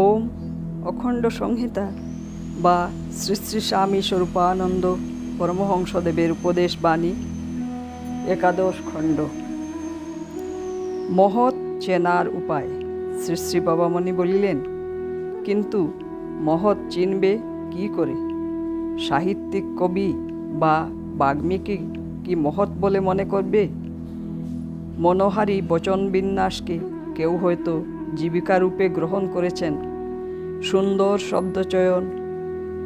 ওম অখণ্ড সংহিতা বা শ্রী শ্রী স্বামী স্বরূপানন্দ পরমহংসদেবের উপদেশ বাণী, একাদশ খণ্ড। মহৎ চেনার উপায়, শ্রী শ্রী বাবামণি বলিলেন, কিন্তু মহৎ চিনবে কি করে? সাহিত্যিক কবি বা বাগ্মীকে কি মহৎ বলে মনে করবে? মনোহারী বচন বিন্যাসকে কেউ হয়তো জীবিকা রূপে গ্রহণ করেছেন। সুন্দর শব্দচয়ন,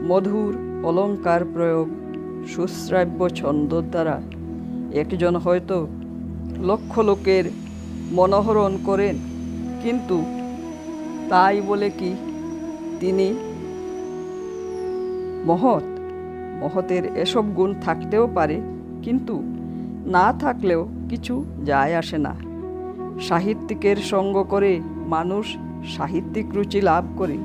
মধুর অলঙ্কার প্রয়োগ, সুশ্রাব্য ছন্দর দ্বারা একজন হয়তো লক্ষ লোকের মনোহরণ করেন, কিন্তু তাই বলে কি তিনি মহৎ? মহতের এসব গুণ থাকতেও পারে, কিন্তু না থাকলেও কিছু যায় আসে না। সাহিত্যিকের সঙ্গ করে মানুষ সাহিত্যিক রুচি লাভ করে,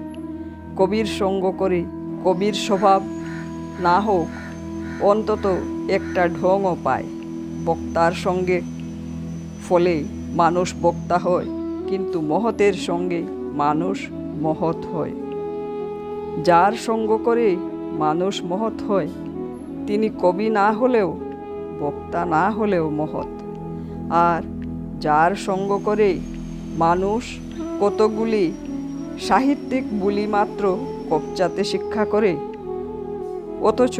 কবির সঙ্গ করে, কবির স্বভাব না হোক, অন্তত একটা ঢংও পায় বক্তার সঙ্গে ফলে মানুষ বক্তা হয়, কিন্তু মহতের সঙ্গে মানুষ মহৎ হয়। যার সঙ্গ করে মানুষ মহৎ হয়, তিনি কবি না হলেও, বক্তা না হলেও মহৎ। আর যার সঙ্গ করে মানুষ কতগুলি সাহিত্যিক বুলি মাত্র কবচাতে শিক্ষা করে? অথচ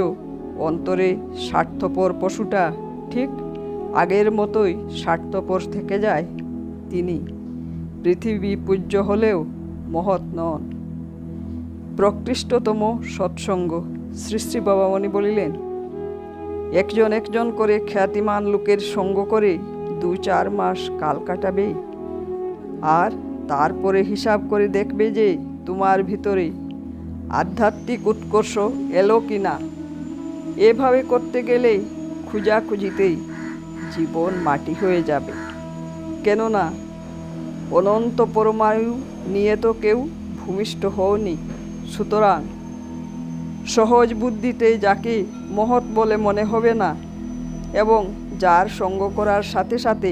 অন্তরে স্বার্থপর পশুটা ঠিক আগের মতোই স্বার্থপর থেকে যায় তিনি। পৃথিবী পূজ্য হলেও মহৎ নন। প্রকৃষ্টতম সৎসঙ্গ শ্রী শ্রী বাবামণি বলিলেন, একজন একজন করে খ্যাতিমান লোকের সঙ্গ করে দু চার মাস কাল কাটাবে আর তারপরে হিসাব করে দেখবে যে তোমার ভিতরে আধ্যাত্মিক উৎকর্ষ এলো কি না। এভাবে করতে গেলে খুঁজাখুঁজিতেই জীবন মাটি হয়ে যাবে। কেননা অনন্ত পরমায়ু নিয়ে তো কেউ ভূমিষ্ঠ হওনি। সুতরাং সহজ বুদ্ধিতে যাকে মহৎ বলে মনে হবে না, এবং যার সঙ্গ করার সাথে সাথে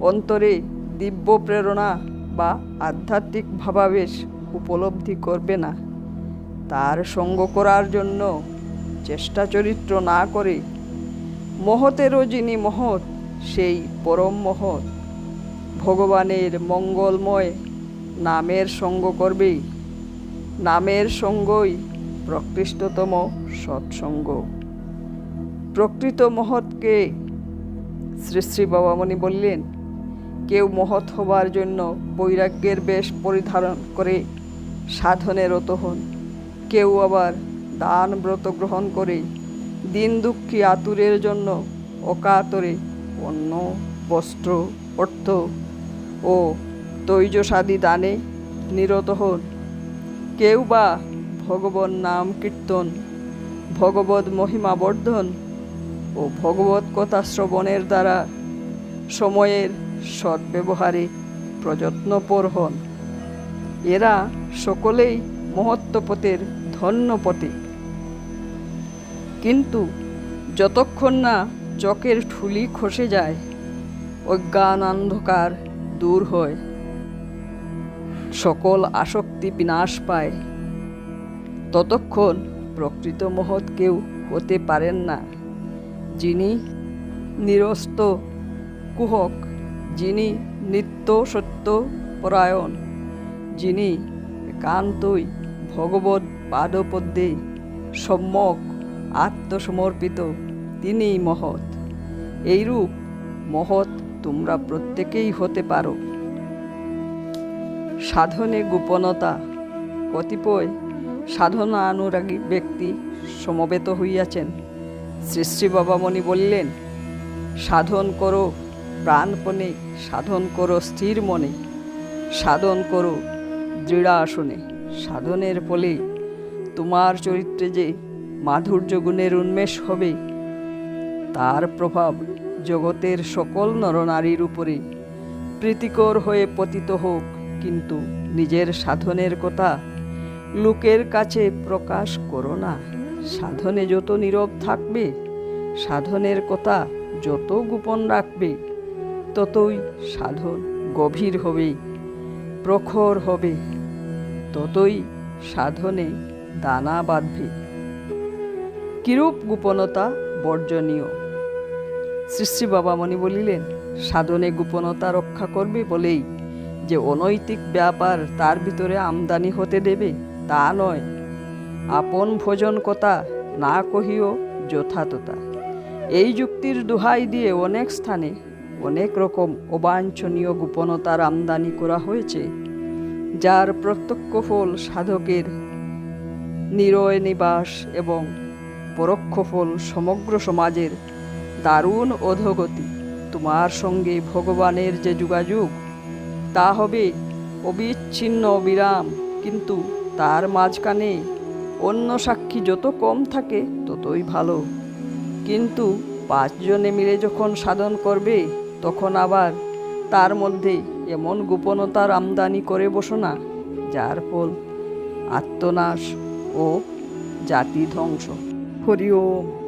অন্তরে দিব্য প্রেরণা বা আধ্যাত্মিক ভাবাবেশ উপলব্ধি করবে না। তার সঙ্গ করার জন্য চেষ্টা চরিত্র না করে মহতেরও যিনি মহৎ, সেই পরম মহৎ। ভগবানের মঙ্গলময় নামের সঙ্গ করবেই। নামের সঙ্গই প্রকৃষ্টতম সৎসঙ্গ। প্রকৃত মহৎকে শ্রী শ্রী বাবামণি বললেন কেউ মহৎ হবার জন্য বৈরাগ্যের বেশ পরিধারণ করে সাধনে রত হন। কেউ আবার দান ব্রত গ্রহণ করে দিন দুঃখী আতুরের জন্য অকাতরে অন্ন বস্ত্র, অর্থ ও তৈজসাদি দানে নিরত হন। কেউ বা ভগবন নাম কীর্তন, ভগবত মহিমা বর্ধন ও ভগবত কথা শ্রবণের দ্বারা সময়ের সদ্ব্যবহারে প্রযত্নপর হন। এরা সকলেই মহত্বপথের ধন্য প্রতীক কিন্তু যতক্ষণ না চকের ঠুলি খসে যায় অজ্ঞান অন্ধকার দূর হয়। সকল আসক্তি বিনাশ পায়। ততক্ষণ প্রকৃত মহৎ কেউ হতে পারেন না, যিনি নিরস্ত কুহক। যিনি নিত্য সত্য পরায়ণ, যিনি একান্তই ভগবত পাদপদ্মে সম্যক আত্মসমর্পিত, তিনিই মহৎ। এইরূপ মহৎ তোমরা প্রত্যেকেই হতে পারো। সাধনে গোপনতা, কতিপয় সাধনা অনুরাগী ব্যক্তি সমবেত হইয়াছেন। শ্রী শ্রী বাবামণি বললেন, সাধন করো প্রাণপণে সাধন করো স্থির মনে, সাধন করো দৃঢ় আসনে। সাধনের ফলে তোমার চরিত্রে যে মাধুর্য গুণের উন্মেষ হবে, তার প্রভাব জগতের সকল নরনারীর উপরে প্রীতিকর হয়ে পতিত হোক। কিন্তু নিজের সাধনের কথা লোকের কাছে প্রকাশ করো না। সাধনে যত নীরব থাকবে, সাধনের কথা যত গোপন রাখবে ততই সাধন গভীর হবে, প্রখর হবে, ততই সাধনে দানা বাঁধবে। কিরূপ গোপনতা বর্জনীয়? শ্রী বাবামণি বলিলেন, সাধনে গোপনতা রক্ষা করবে বলেই যে অনৈতিক ব্যাপার তার ভিতরে আমদানি হতে দেবে, তা নয়। আপন ভোজন কথা না কহিও যথাতথা। এই যুক্তির দোহাই দিয়ে অনেক স্থানে অনেক রকম অবাঞ্ছনীয় গোপনতার আমদানি করা হয়েছে, যার প্রত্যক্ষ ফল সাধকের নিরয় নিবাস এবং পরোক্ষ ফল সমগ্র সমাজের দারুণ অধোগতি। তোমার সঙ্গে ভগবানের যে যোগাযোগ, তা হবে অবিচ্ছিন্ন বিরাম, কিন্তু তার মাঝখানে অন্য সাক্ষী যত কম থাকে, ততই ভালো। কিন্তু পাঁচজনে মিলে যখন সাধন করবে তখন আবার তার মধ্যে এমন গোপনতার আমদানি করে বসো না, যার ফল আত্মনাশ ও জাতি ধ্বংস। হরি ওম।